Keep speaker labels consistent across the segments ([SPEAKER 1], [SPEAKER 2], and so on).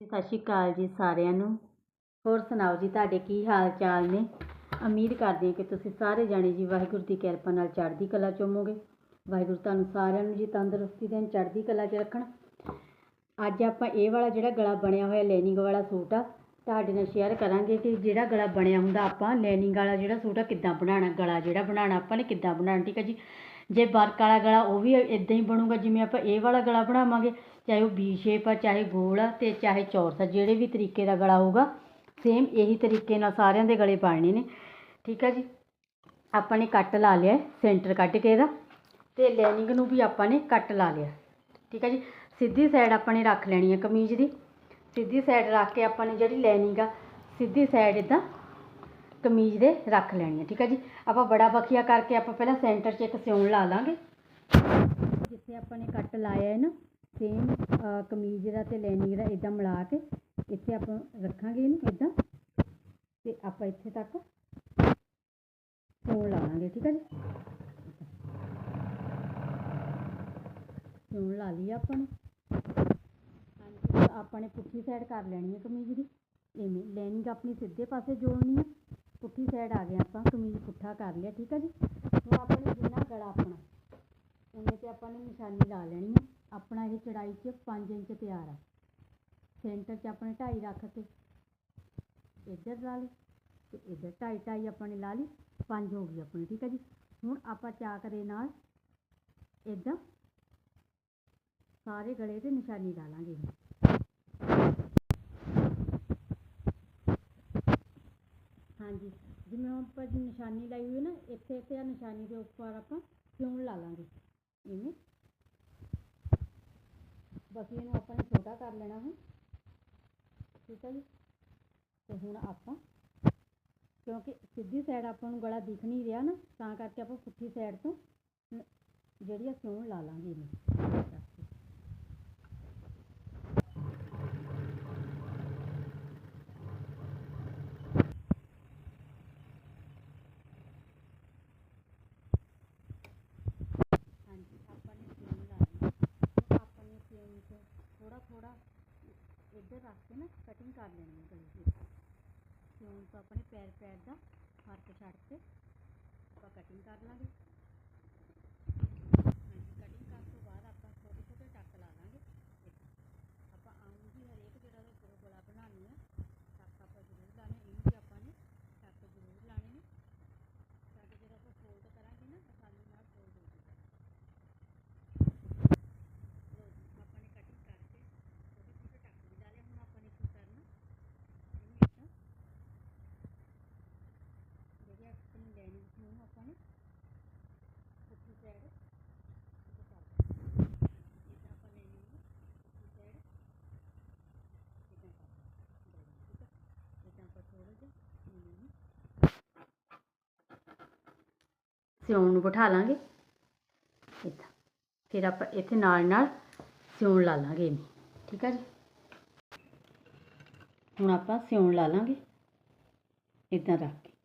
[SPEAKER 1] ਸਤਿ ਸ਼੍ਰੀ ਅਕਾਲ ਜੀ ਸਾਰਿਆਂ ਨੂੰ। ਹੋਰ ਸੁਣਾਓ ਜੀ, ਤੁਹਾਡੇ ਕੀ ਹਾਲ ਚਾਲ ਨੇ? ਉਮੀਦ ਕਰਦੇ ਹਾਂ ਕਿ ਤੁਸੀਂ ਸਾਰੇ ਜਾਣੇ ਜੀ ਵਾਹਿਗੁਰੂ ਦੀ ਕਿਰਪਾ ਨਾਲ ਚੜ੍ਹਦੀ ਕਲਾ 'ਚ ਵਾਹਿਗੁਰੂ ਤੁਹਾਨੂੰ ਸਾਰਿਆਂ ਨੂੰ ਜੀ ਤੰਦਰੁਸਤੀ ਦੇਣ, ਚੜ੍ਹਦੀ ਕਲਾ 'ਚ ਰੱਖਣ। ਅੱਜ ਆਪਾਂ ਇਹ ਵਾਲਾ ਜਿਹੜਾ ਗਲਾ ਬਣਿਆ ਹੋਇਆ ਲੈਨਿੰਗ ਵਾਲਾ ਸੂਟ ਆ, ਤੁਹਾਡੇ ਨਾਲ ਸ਼ੇਅਰ ਕਰਾਂਗੇ ਕਿ ਜਿਹੜਾ ਗਲਾ ਬਣਿਆ ਹੁੰਦਾ ਆਪਾਂ, ਲੈਨਿੰਗ ਵਾਲਾ ਜਿਹੜਾ ਸੂਟ ਆ, ਕਿੱਦਾਂ ਬਣਾਉਣਾ, ਗਲਾ ਜਿਹੜਾ ਬਣਾਉਣਾ, ਆਪਾਂ ਨੇ ਕਿੱਦਾਂ ਬਣਾਉਣਾ, ਠੀਕ ਹੈ ਜੀ? ਜੇ ਵਰਕ ਵਾਲਾ ਗਲਾ ਉਹ ਵੀ ਇੱਦਾਂ ਹੀ ਬਣੂਗਾ, ਜਿਵੇਂ ਆਪਾਂ ਇਹ ਵਾਲਾ ਗਲਾ ਬਣਾਵਾਂਗੇ, ਚਾਹੇ ਉਹ ਵੀ ਸ਼ੇਪ ਆ, ਚਾਹੇ ਗੋਲ ਆ ਅਤੇ ਚਾਹੇ ਚੌਰਸ ਆ, ਜਿਹੜੇ ਵੀ ਤਰੀਕੇ ਦਾ ਗਲਾ ਹੋਊਗਾ ਸੇਮ ਇਹੀ ਤਰੀਕੇ ਨਾਲ ਸਾਰਿਆਂ ਦੇ ਗਲੇ ਪਾਣੇ ਨੇ। ਠੀਕ ਆ ਜੀ? ਆਪਾਂ ਨੇ ਕੱਟ ਲਾ ਲਿਆ ਸੈਂਟਰ ਕੱਢ ਕੇ ਇਹਦਾ ਅਤੇ ਲਾਈਨਿੰਗ ਨੂੰ ਵੀ ਆਪਾਂ ਨੇ ਕੱਟ ਲਾ ਲਿਆ। ਠੀਕ ਆ ਜੀ? ਸਿੱਧੀ ਸਾਈਡ ਆਪਾਂ ਨੇ ਰੱਖ ਲੈਣੀ ਹੈ ਕਮੀਜ਼ ਦੀ। ਸਿੱਧੀ ਸਾਈਡ ਰੱਖ ਕੇ ਆਪਾਂ ਨੇ ਜਿਹੜੀ ਲਾਈਨਿੰਗ ਆ, ਸਿੱਧੀ ਸਾਈਡ ਇਦਾਂ ਕਮੀਜ਼ ਦੇ ਰੱਖ ਲੈਣੀ ਹੈ ਠੀਕ ਹੈ ਜੀ? ਆਪਾਂ ਬੜਾ ਬਖੀਆ ਕਰਕੇ ਆਪਾਂ ਪਹਿਲਾਂ ਸੈਂਟਰ 'ਚ ਇੱਕ ਸਿਉਣ ਲਾ ਲਾਂਗੇ। ਜਿੱਥੇ ਆਪਾਂ ਨੇ ਕੱਟ ਲਾਇਆ ਹੈ ਨਾ ਸੇਮ ਕਮੀਜ਼ ਦਾ ਤੇ ਲਾਈਨਿੰਗ ਦਾ ਇਦਾਂ ਮਿਲਾ ਕੇ ਇੱਥੇ ਆਪਾਂ ਰੱਖਾਂਗੇ ਇਹਨੂੰ ਇਦਾਂ ਤੇ ਆਪਾਂ ਇੱਥੇ ਤੱਕ ਸਿਉਣ ਲਾ ਲਾਂਗੇ, ਠੀਕ ਹੈ ਜੀ? ਸਿਉਣ ਲਾ ਲਈ ਆਪਾਂ ਨੇ। ਹਾਂਜੀ, ਆਪਾਂ ਨੇ ਪੁੱਠੀ ਸਾਈਡ ਕਰ ਲੈਣੀ ਹੈ ਕਮੀਜ਼ ਦੀ। ਇਵੇਂ ਲਾਈਨਿੰਗ ਆਪਣੀ ਸਿੱਧੇ ਪਾਸੇ ਜੋੜਨੀ ਹੈ ਪੁੱਠੀ ਸਾਈਡ ਆ ਗਏ ਆਪਾਂ, ਕਮੀਜ਼ ਪੁੱਠਾ ਕਰ ਲਿਆ, ਠੀਕ ਹੈ ਜੀ? ਹੁਣ ਆਪਾਂ ਨੇ ਜਿੰਨਾ ਗਲਾ ਆਪਣਾ, ਉਹਨੇ ਤੇ ਆਪਾਂ ਨੇ ਨਿਸ਼ਾਨੀ ਲਾ ਲੈਣੀ ਹੈ ਆਪਣਾ ਇਹ ਚੜਾਈ 'ਚ 5 ਇੰਚ ਤਿਆਰ ਆ। ਸੈਂਟਰ 'ਚ ਆਪਣੇ 2.5 ਰੱਖ ਕੇ, ਇੱਧਰ ਲਾ ਲਈ ਤੇ ਇੱਧਰ 2.5 2.5 ਆਪਾਂ ਨੇ ਲਾ ਲਈ 5 ਹੋ ਗਈ ਆਪਣੀ, ਠੀਕ ਹੈ ਜੀ? ਹੁਣ ਆਪਾਂ ਚਾਕ ਦੇ ਨਾਲ ਇੱਦਾਂ ਸਾਰੇ ਗਲੇ ਤੇ ਨਿਸ਼ਾਨੀ ਲਾ ਲਾਂਗੇ। ਹਾਂਜੀ। ਜਿਵੇਂ ਹੁਣ ਆਪਾਂ ਨਿਸ਼ਾਨੀ ਲਾਈ ਹੋਈ ਨਾ, ਇੱਥੇ ਇੱਥੇ ਆ ਨਿਸ਼ਾਨੀ ਦੇ ਉੱਪਰ ਆਪਾਂ ਸਿਉਣ ਲਾ ਲਾਂਗੇ। ਇਵੇਂ। ਬਸ ਇਹਨੂੰ ਆਪਾਂ ਨੇ ਛੋਟਾ ਕਰ ਲੈਣਾ ਹੁਣ। ਠੀਕ ਹੈ ਜੀ? ਤੇ ਹੁਣ ਆਪਾਂ, ਕਿਉਂਕਿ ਸਿੱਧੀ ਸਾਈਡ ਆਪਾਂ ਨੂੰ ਗਲਾ ਦਿਖ ਨਹੀਂ ਰਿਹਾ ਨਾ, ਤਾਂ ਕਰਕੇ ਆਪਾਂ ਪੁੱਠੀ ਸਾਈਡ ਤੋਂ ਜਿਹੜੀ ਆ ਸਿਉਣ ਲਾ ਲਾਂਗੇ ਇਹਨੂੰ ਹਾਂਜੀ ਆਪਾਂ ਨੇ ਸਿਉਣ ਲਾ ਲਈ ਹੁਣ ਆਪਾਂ ਨੇ ਸਿਉਣ ਤੋਂ ਥੋੜਾ ਥੋੜਾ ਇੱਧਰ ਨਾ ਕਟਿੰਗ ਕਰ ਲੈਣੀ ਹੈ ਗਲੇ ਦੀ ਸਿਉਣ ਤੋਂ ਆਪਣੇ ਪੈਰ ਪੈਰ ਦਾ ਫ਼ਰਕ ਛੱਡ ਕੇ ਆਪਾਂ ਕਟਿੰਗ ਕਰ ਲਾਂਗੇ ਹਾਂਜੀ ਕਟਿੰਗ ਕਰਨ ਤੋਂ ਬਾਅਦ ਆਪਾਂ ਛੋਟੇ ਛੋਟੇ ਟੱਕ ਲਾ ਲਾਂਗੇ ਇੱਥੇ। ਆਪਾਂ ਆਉਂ ਵੀ ਹਰੇਕ ਜਿਹੜਾ ਦੇ ਉੱਪਰੋਂ ਗਲਾ ਬਣਾਉਣੀ ਆ ਟੱਕ ਆਪਾਂ ਜ਼ਰੂਰ ਲਾਣੇ ਇਹਨੂੰ ਵੀ ਆਪਾਂ ਨੇ ਟੱਕ ਜ਼ਰੂਰ ਲਾਣੇ ਨੇ ਤਾਂ ਕਿ ਜਦੋਂ ਆਪਾਂ ਫੋਲਡ ਕਰਾਂਗੇ ਨਾ ਆਸਾਨੀ ਨਾਲ ਫੋਲਡ ਹੋ ਜਾਊਗਾ ਲਓ ਜੀ ਆਪਾਂ ਨੇ ਕਟਿੰਗ ਕਰਕੇ ਛੋਟੇ ਛੋਟੇ ਟੱਕ ਵੀ ਲਾ ਲਏ ਹੁਣ ਆਪਾਂ ਨੇ ਕੀ ਕਰਨਾ ਇਹਨੂੰ ਇੱਦਾਂ ਜਿਹੜੀ ਆਪਣੀ ਲਾਈਨਿੰਗ ਸੀ ਆਪਾਂ ਨੇ। ਪੁੱਠੀ ਸਾਈਡ ਇੱਦਾਂ ਆਪਾਂ ਲਾਈਨਿੰਗ ਨੂੰ ਪੁੱਠੀ ਸਾਈਡ ਇੱਦਾਂ ਕਰ ਆਪਾਂ ਥੋੜ੍ਹਾ ਜਿਹਾ ਸਿਉਣ ਨੂੰ ਬਿਠਾ ਲਾਂਗੇ। ਇੱਦਾਂ। ਫਿਰ ਆਪਾਂ ਇੱਥੇ ਨਾਲ ਨਾਲ ਸਿਉਣ ਲਾ ਲਾਂਗੇ ਇਹਨੂੰ। ਠੀਕ ਹੈ ਜੀ? ਹੁਣ ਆਪਾਂ ਸਿਉਣ ਲਾ ਲਾਂਗੇ। ਇੱਦਾਂ ਰੱਖ ਕੇ।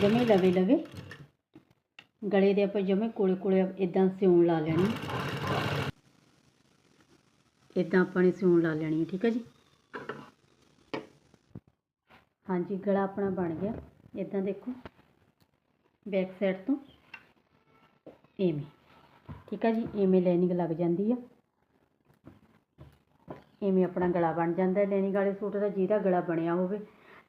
[SPEAKER 1] ਜਮੇ ਲਵੇ ਲਵੇ। ਗਲੇ ਦੇ ਆਪਾਂ ਜਮੇ ਕੋਲੇ ਕੋਲੇ ਇਦਾਂ ਸਿਉਣ ਲਾ ਲੈਣੀ। ਇਦਾਂ ਆਪਾਂ ਨੇ ਸਿਉਣ ਲਾ ਲੈਣੀ ਹੈ ਠੀਕ ਹੈ ਜੀ। ਹਾਂਜੀ, ਗਲਾ ਆਪਣਾ ਬਣ ਗਿਆ। ਇਦਾਂ ਦੇਖੋ। ਬੈਕ ਸਾਈਡ ਤੋਂ ਐਵੇਂ ਠੀਕ ਹੈ ਜੀ ਐਵੇਂ ਲਾਈਨਿੰਗ ਲੱਗ ਜਾਂਦੀ ਆ। ਐਵੇਂ ਆਪਣਾ ਗਲਾ ਬਣ ਜਾਂਦਾ। ਹੈ ਲਾਈਨਿੰਗ ਵਾਲੇ ਸੂਟ ਦਾ ਜਿਹਦਾ ਗਲਾ ਬਣਿਆ ਹੋਵੇ।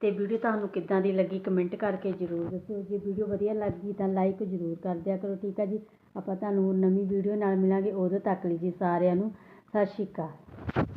[SPEAKER 1] ਅਤੇ ਵੀਡੀਓ ਤੁਹਾਨੂੰ ਕਿੱਦਾਂ ਦੀ ਲੱਗੀ ਕਮੈਂਟ ਕਰਕੇ ਜ਼ਰੂਰ ਦੱਸਿਓ ਜੇ ਵੀਡੀਓ ਵਧੀਆ ਲੱਗੀ ਤਾਂ ਲਾਈਕ ਜ਼ਰੂਰ ਕਰ ਦਿਆ ਕਰੋ, ਠੀਕ ਹੈ ਜੀ? ਆਪਾਂ ਤੁਹਾਨੂੰ ਨਵੀਂ ਵੀਡੀਓ ਨਾਲ ਮਿਲਾਂਗੇ। ਉਦੋਂ ਤੱਕ ਲਈ ਜੀ ਸਾਰਿਆਂ ਨੂੰ, ਸਤਿ ਸ਼੍ਰੀ ਅਕਾਲ।